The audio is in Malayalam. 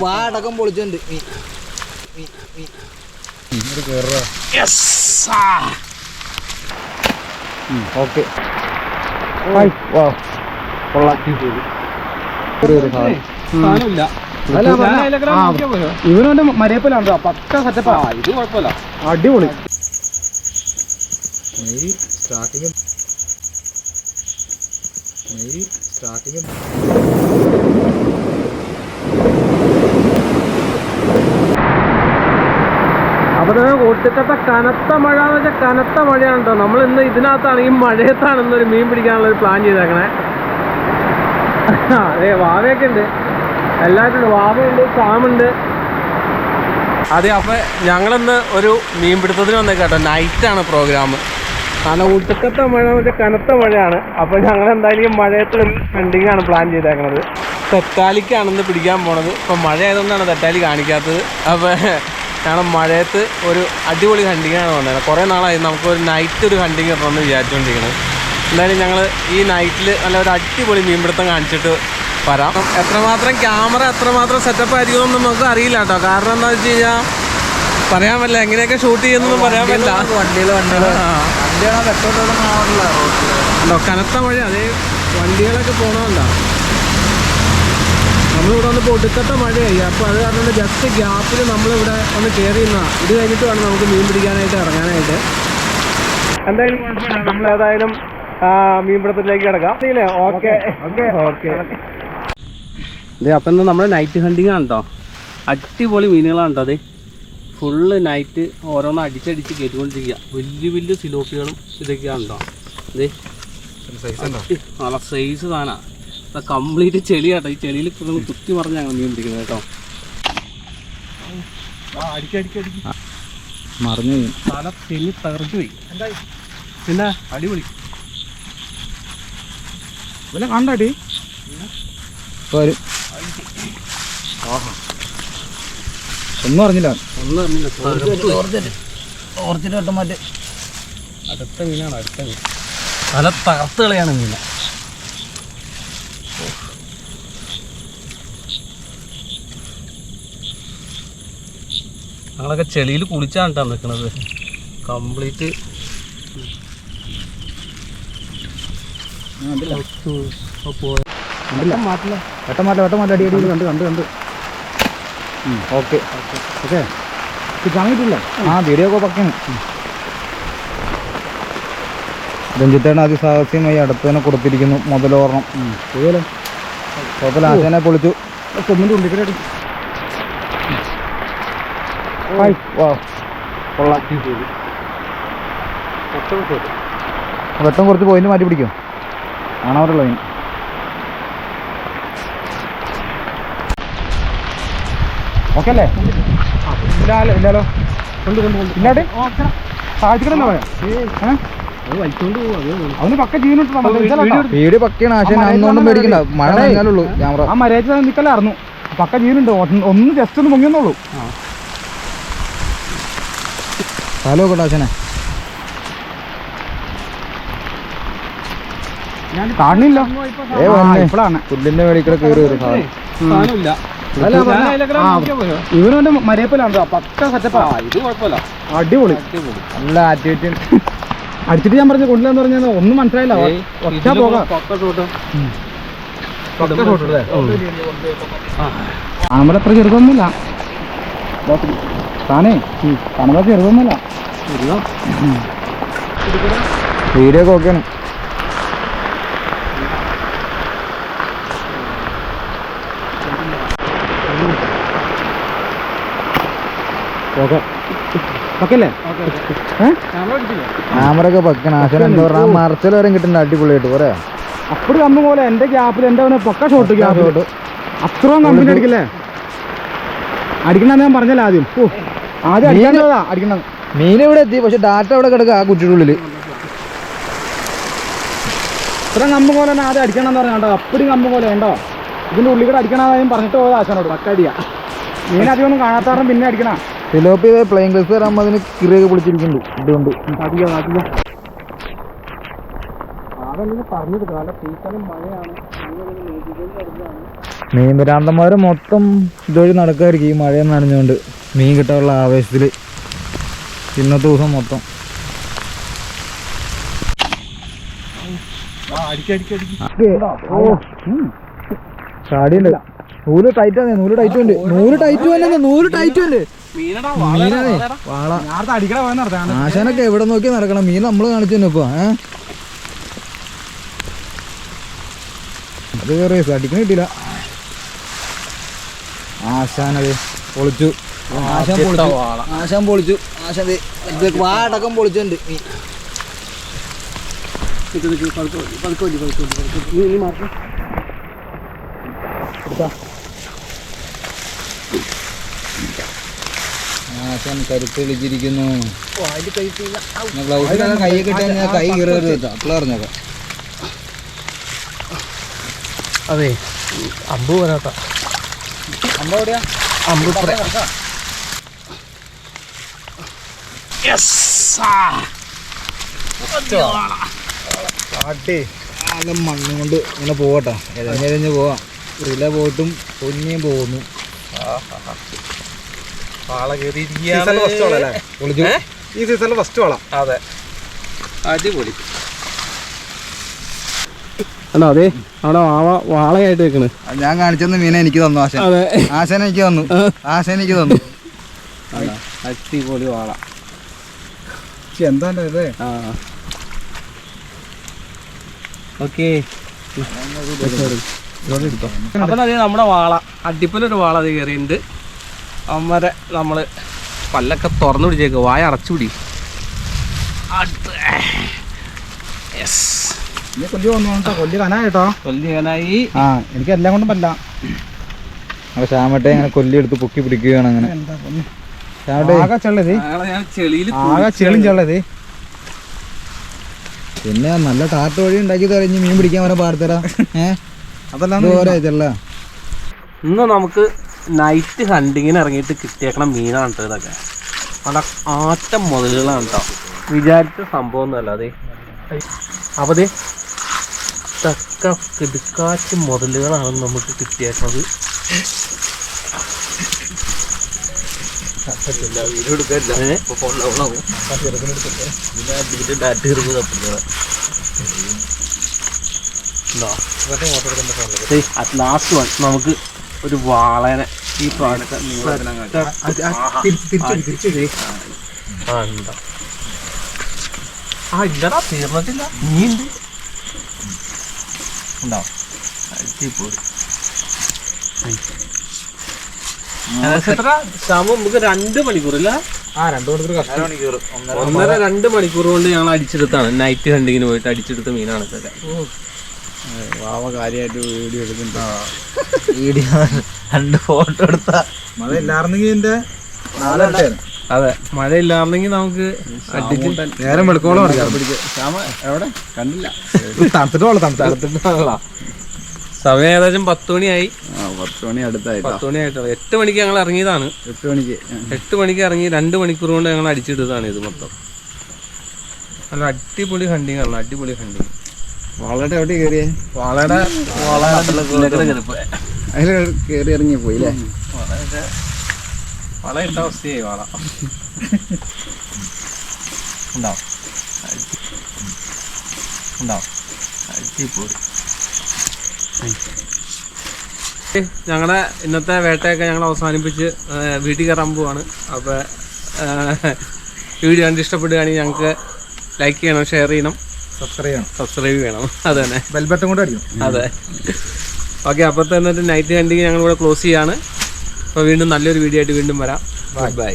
വാടകം പൊളിച്ചുണ്ട് ഓക്കെ. ഇവനോന്റെ മരയപ്പലാണോ പക്ക സെറ്റപ്പാ ഇത് കുഴപ്പമില്ല. അടിപൊളി. സ്റ്റാർട്ടിങ് സ്റ്റാർട്ടിങ് അപ്പൊ ഒട്ടുക്കത്തെ കനത്ത മഴ എന്ന് വെച്ചാൽ കനത്ത മഴയാണ് കേട്ടോ നമ്മൾ ഇന്ന് ഇതിനകത്താണ് ഈ മഴയത്താണ് ഇന്നൊരു മീൻ പിടിക്കാനുള്ള ഒരു പ്ലാൻ ചെയ്തേക്കണേ. അതെ വാവയൊക്കെ ഉണ്ട്. എല്ലാവരും വാവയുണ്ട് സാമുണ്ട് അതെ അപ്പൊ ഞങ്ങളിന്ന് ഒരു മീൻ പിടുത്തത്തിന് വന്നേക്കാട്ടോ നൈറ്റാണ് പ്രോഗ്രാം കാരണം ഒട്ടുക്കത്തെ മഴ എന്ന് വെച്ചാൽ കനത്ത മഴയാണ്. അപ്പൊ ഞങ്ങൾ എന്തായാലും ഈ മഴയത്ത് ഹണ്ടിങ് പ്ലാൻ ചെയ്തേക്കണത്. തെറ്റാലിക്കാണെന്ന് പിടിക്കാൻ പോണത്. ഇപ്പൊ മഴ ആയതുകൊണ്ടാണ് തെറ്റാലി കാണിക്കാത്തത്. അപ്പൊ ഞങ്ങൾ മഴയത്ത് ഒരു അടിപൊളി ഹണ്ടിങ്ങാണ് വന്നത് കുറേ നാളായി നമുക്ക് ഒരു നൈറ്റ് ഒരു ഹണ്ടിങ് ഇടണമെന്ന് വിചാരിച്ചുകൊണ്ടിരിക്കുന്നത് എന്തായാലും ഞങ്ങൾ ഈ നൈറ്റിൽ നല്ല ഒരു അടിപൊളി മീൻപിടുത്തം കാണിച്ചിട്ട് വരാം. എത്രമാത്രം ക്യാമറ എത്രമാത്രം സെറ്റപ്പ് ആയിരിക്കുമെന്ന് നമുക്ക് അറിയില്ല കേട്ടോ. കാരണം എന്താ വെച്ച് കഴിഞ്ഞാൽ പറയാൻ പറ്റില്ല. എങ്ങനെയൊക്കെ ഷൂട്ട് ചെയ്യുന്നൊന്നും പറയാൻ പറ്റില്ല. കനത്ത മഴ അതേ വണ്ടികളൊക്കെ പോകണമല്ലോ ഒടുക്കത്തെ മഴയായി. അപ്പോൾ അത് കാരണം ജസ്റ്റ് ഗ്യാപ്പിൽ നമ്മളിവിടെ ഒന്ന് കയറി നിന്നാണ് ഇത് കഴിഞ്ഞിട്ട് വേണം നമുക്ക് മീൻ പിടിക്കാനായിട്ട് ഇറങ്ങാനായിട്ട്. എന്തായാലും കുഴപ്പമില്ല. നമ്മൾ ഏതായാലും മീൻപിടുത്തത്തിലേക്ക് കിടക്കാം. ഓക്കെ. ഓക്കെ. ഓക്കെ. അതെ അപ്പം എന്താ നമ്മുടെ നൈറ്റ് ഹണ്ടിങ് ആണ് കേട്ടോ അടിപൊളി മീനുകളാണ് കേട്ടോ അതെ ഫുള്ള് നൈറ്റ് ഓരോന്ന് അടിച്ചടിച്ച് കയറ്റിക്കൊണ്ടിരിക്കുക വലിയ വലിയ സിലോപ്പികളും ഇതൊക്കെയാണ് കേട്ടോ അതെ നല്ല സൈസ് സാധന. കംപ്ലീറ്റ് ചെളിയാട്ടോ ഈ ചെളിയിൽ നമ്മൾ കുത്തി മറിഞ്ഞ് നീന്തിരിക്കുന്നത് മീൻ പിടിക്കുന്നത് കേട്ടോ മറിഞ്ഞു തല ചെളി തകർത്ത് പോയി. പിന്നെ അടിപൊളി. പിന്നെ കണ്ടടി. വരും. ഒന്നും അറിഞ്ഞില്ല ഒന്നും അറിഞ്ഞില്ല. പോയി. മാറ്റി. അടുത്ത മീനാണ് അടുത്ത മീൻ. തല തകർത്ത് കളയാണ് മീന ഞങ്ങളൊക്കെ ചെളിയിൽ കുളിച്ചാണ് കേട്ടോ നിൽക്കുന്നത്. കംപ്ലീറ്റ്. വട്ടം മാറ്റ വട്ടം മാറ്റ അടി അടി കണ്ട് കണ്ട്. കണ്ട് ഓക്കെ. ഓക്കെ. ആ വീഡിയോ ഒക്കെ പക്കാണ് രഞ്ജിത്തേണ് അതിസാഹസ്യമായി അടുത്ത് തന്നെ കൊടുത്തിരിക്കുന്നു. മുതലോർണം ആശാനെ പൊളിച്ചു. കൊമ്മിന്റെ ഉള്ളിക്കടി ഹായ് വാ കൊള്ളാം. വെട്ടം കുറച്ച് പോയിന്റ് മാറ്റി പിടിക്കും. ആണവരുള്ള മീൻ ഓക്കെ അല്ലേ? ഇല്ലാലോ ഇല്ലാലോ. അവന് പക്ക ജീവനുണ്ട് വീഡിയോ വീട് പക്കയാണ് അന്നൊന്നും മേടിക്കണ്ട മഴ നനഞ്ഞാലുള്ളൂ ക്യാമറ. ആ നിക്കലായിരുന്നു. പക്ക ജീവനുണ്ട്. ഒന്ന് ജസ്റ്റ് ഒന്ന് മുങ്ങിയെന്നുള്ളൂ സ്ഥലം കടാശനെ ആശാനെ കാണില്ല. ഏ വന്നേ. ഇപ്പോഴാണ് പുല്ലിന്റെ മേടിക്കടെ കയറി വരും സാധനം? ഇവനോന്റെ മരയപ്പലാണോ പക്ക സെറ്റപ്പാ ഇത് കുഴപ്പമില്ല. അടിപൊളി. നല്ല ആക്ടിവിറ്റി അടിച്ചിട്ട് ഞാൻ പറഞ്ഞു കൊണ്ടില്ലെന്ന് പറഞ്ഞാൽ ഒന്നും മനസ്സിലായില്ല. ഒറ്റ പോകാം. നമ്മളെത്ര ചെറുതൊന്നുമില്ല. താനേ തണുത ചെറുതൊന്നുമല്ല? വീഡിയോ ഒക്കെ ഓക്കെയാണ്. ഓക്കെ. ക്യാമറ ഒക്കെ പക്കണം എന്താ പറയാ മറച്ചൽ വരെ കിട്ടുന്നുണ്ട് അടിപൊളിയായിട്ട് പോരാ. അപ്പടി അന്ന് പോലെ എന്റെ ഗ്യാപ്പിൽ എന്റെ പൊക്ക ഷോട്ട് ഗ്യാപ്പ് ഷോട്ട്. അത്രയും കമ്പനി അടിക്കില്ലേ അടിക്കണ്ടെന്ന് ഞാൻ പറഞ്ഞല്ല ആദ്യം. ഓ ആദ്യം അടിക്കേണ്ടതാ അടിക്കണം. മീൻ ഇവിടെ എത്തി പക്ഷെ ഡാറ്റ ഇവിടെ കിടക്കുക ആ കുറ്റിയുടെ ഉള്ളിൽ ഇത്രയും കമ്പ് പോലെ തന്നെ ആദ്യം അടിക്കണം എന്ന് പറഞ്ഞാൽ അപ്പടി കമ്പ് പോലെ ഉണ്ടോ? ഇതിന്റെ ഉള്ളിൽ കൂടെ അടിക്കണതായും പറഞ്ഞിട്ട് പോയത് ആശാനോട്. പക്ക അടിയാ മീൻ അധികം ഒന്നും കാണാത്താറും പിന്നെ അടിക്കണ. ഫിലോപ്പി പ്ലെയിൻ ഗ്ലസ് തരാൻ അതിന് കിറിയൊക്കെ പൊളിച്ചിരിക്കുന്നുണ്ട്. ഇതുകൊണ്ട് അധികം അധികം അതല്ലെങ്കിൽ പറഞ്ഞത് നല്ല സീസണും മഴയാണ്. മീൻ ഭ്രാന്തന്മാര് മൊത്തം ഇതുവഴി നടക്കായിരിക്കും ഈ മഴയും നനഞ്ഞുകൊണ്ട് മീൻ കിട്ടാനുള്ള ആവേശത്തിൽ ഇന്നത്തെ ദിവസം മൊത്തം. ചാടിയുണ്ട്. നൂൽ ടൈറ്റ് ആണ് നൂൽ ടൈറ്റ് ഉണ്ട്. നൂൽ ടൈറ്റ് തന്നെ നൂൽ ടൈറ്റ് ഉണ്ട്. മീനാണേ വാള. ആശാനൊക്കെ എവിടെ നോക്കി നടക്കണം? മീൻ നമ്മൾ കാണിച്ചു തന്നെ ഇപ്പൊ അത് കയറി അടിക്കണ കിട്ടിയില്ല. ആശാനത് പൊളിച്ചു. ആശാൻ പൊളിച്ചു. ആശാൻ പൊളിച്ചു. ആശാൻ വാടക്കം പൊളിച്ചുണ്ട്. ആശാൻ കരുത്ത് വിളിച്ചിരിക്കുന്നു ഗ്ലൗസിലൊക്കെ കൈ കിട്ടാൻ കൈ കയറരുത് അപ്പോഴാ അതെ. അമ്പ് വരാത്ത. അമ്പ എവിടെയാ? അമ്പ് കാട്ടി മണ്ണും കൊണ്ട് ഇങ്ങനെ പോകട്ടെ എരഞ്ഞെരഞ്ഞ് പോവാം. റില പോയിട്ടും പൊന്നിയും പോകുന്നു. ഈ സീസണിൽ ഫസ്റ്റ് വളം അതെ. അടിപൊളി. അല്ല അതെ അവിടെ വാള വാളയായിട്ട് വെക്കണ് ഞാൻ കാണിച്ചെന്ന് മീനെ എനിക്ക് തന്നു ആശ അതെ. ആശന എനിക്ക് തന്നു. ആശാൻ എനിക്ക് തന്നു. അടിപൊളി വാള. എന്താ ഇത്? ഓക്കെ. അപ്പൊ അതെ നമ്മുടെ വാള. അടിപൊളി വാള അത് കയറിയിട്ടുണ്ട് അമ്മരെ നമ്മൾ പല്ലൊക്കെ തുറന്നു പിടിച്ചേക്ക്. വായ അടച്ചുപിടി യെസ്. നീ കൊല്ലി വന്നു കൊല്ലി കനാ കേട്ടോ കൊല്ലിയാനായി ആ എനിക്ക് എല്ലാം കൊണ്ടും പല്ല അപ്പൊ ശ്യാമട്ടെ ഇങ്ങനെ കൊല്ലി എടുത്ത് പൊക്കി പിടിക്കുകയാണ് അങ്ങനെ. ശ്യാമട്ടെ. ആകെ ചെള്ളത്. ഞാൻ ചെളിയിൽ ആകെ ചെളിയും ചെള്ളത്. പിന്നെ നല്ല ടാർട്ട് വഴി ഉണ്ടാക്കി തരഞ്ഞ് മീൻ പിടിക്കാൻ വരെ. പാടത്തരാ ഏഹ് അതെല്ലാം ഇന്ന് നമുക്ക് നൈറ്റ് ഹണ്ടിങ്ങിന് ഇറങ്ങിയിട്ട് കിട്ടിയേക്കണ മീനാണ് കേട്ടോ ഇതൊക്കെ. നല്ല ആറ്റം മുതലുകളാണ് കേട്ടോ വിചാരിച്ച സംഭവം ഒന്നുമല്ല അതെ. അപ്പതേ ദേ തക്ക കിടുക്കാച്ച് മുതലുകളാണ് നമുക്ക് കിട്ടിയേക്കുന്നത് ലാസ്റ്റ് വൺ നമുക്ക് ഒരു വാളനെ ഈ പ്രാണത്തെ ആ ഉണ്ടോ. ആ ഇല്ലടാ തീർന്നിട്ടില്ല. നീ ഉണ്ട് ഉണ്ടോ അടിപൊളി. ഏകദേശം എത്ര സമയം നമുക്ക് രണ്ട് മണിക്കൂറില്ല ആ രണ്ടു മണിക്കൂർ കഷ്ടം. ഒന്നര രണ്ട് മണിക്കൂർ കൊണ്ട് ഞങ്ങൾ അടിച്ചെടുത്താണ്. നൈറ്റ് ഹണ്ടിങ്ങിന് പോയിട്ട് അടിച്ചെടുത്ത മീനാണ് ഇതൊക്കെ വാവ കാര്യമായിട്ട് വീഡിയോ എടുക്കുന്നുണ്ട്. വീഡിയോ രണ്ട് ഫോട്ടോ എടുത്താ. മഴ ഇല്ലായിരുന്നെങ്കിൽ എന്റെ നാലായിട്ടായിരുന്നു അതെ. മഴ ഇല്ലായിരുന്നെങ്കിൽ നമുക്ക് നേരം വെളുക്കോളം എവിടെ? കണ്ടില്ല. തണുത്തിട്ട് വെള്ളം തണുത്തിട്ട് തണുത്തിട്ടുള്ള സമയം ഏകദേശം പത്ത് മണിയായി. പത്ത് മണി അടുത്തായി പത്ത് മണിയായിട്ടുള്ള എട്ട് മണിക്ക് ഞങ്ങൾ ഇറങ്ങിയതാണ്. എട്ട് മണിക്ക്. എട്ട് മണിക്ക് ഇറങ്ങി രണ്ട് മണിക്കൂർ കൊണ്ട് ഞങ്ങൾ അടിച്ചിട്ടതാണ് ഇത് മൊത്തം. നല്ല അടിപൊളി ഹണ്ടിങ് ആണ്. അടിപൊളി ഹണ്ടിങ് വളരെ എവിടെ കയറിയേ വളരെ അതിൽ കയറി ഇറങ്ങി പോയില്ലേ വള ഇട്ട അവസ്ഥയായി വള. ഉണ്ടാവും ഉണ്ടാവും അടിപൊളി. ഞങ്ങളുടെ ഇന്നത്തെ വേട്ടയൊക്കെ ഞങ്ങൾ അവസാനിപ്പിച്ച് വീട്ടിൽ കയറാൻ പോവാണ്. അപ്പോൾ വീഡിയോ കണ്ട് ഇഷ്ടപ്പെടുകയാണെങ്കിൽ ഞങ്ങൾക്ക് ലൈക്ക് ചെയ്യണം ഷെയർ ചെയ്യണം. സബ്സ്ക്രൈബ് ചെയ്യണം. സബ്സ്ക്രൈബ് ചെയ്യണം. അത് തന്നെ. ബെൽബട്ടും കൂടെ അടിക്കും അതെ. ഓക്കെ അപ്പോൾ തന്നെ നൈറ്റ് കണ്ടിങ് ഞങ്ങൾ ഇവിടെ ക്ലോസ് ചെയ്യാണ്. അപ്പോൾ വീണ്ടും നല്ലൊരു വീഡിയോ ആയിട്ട് വീണ്ടും വരാം. ബൈ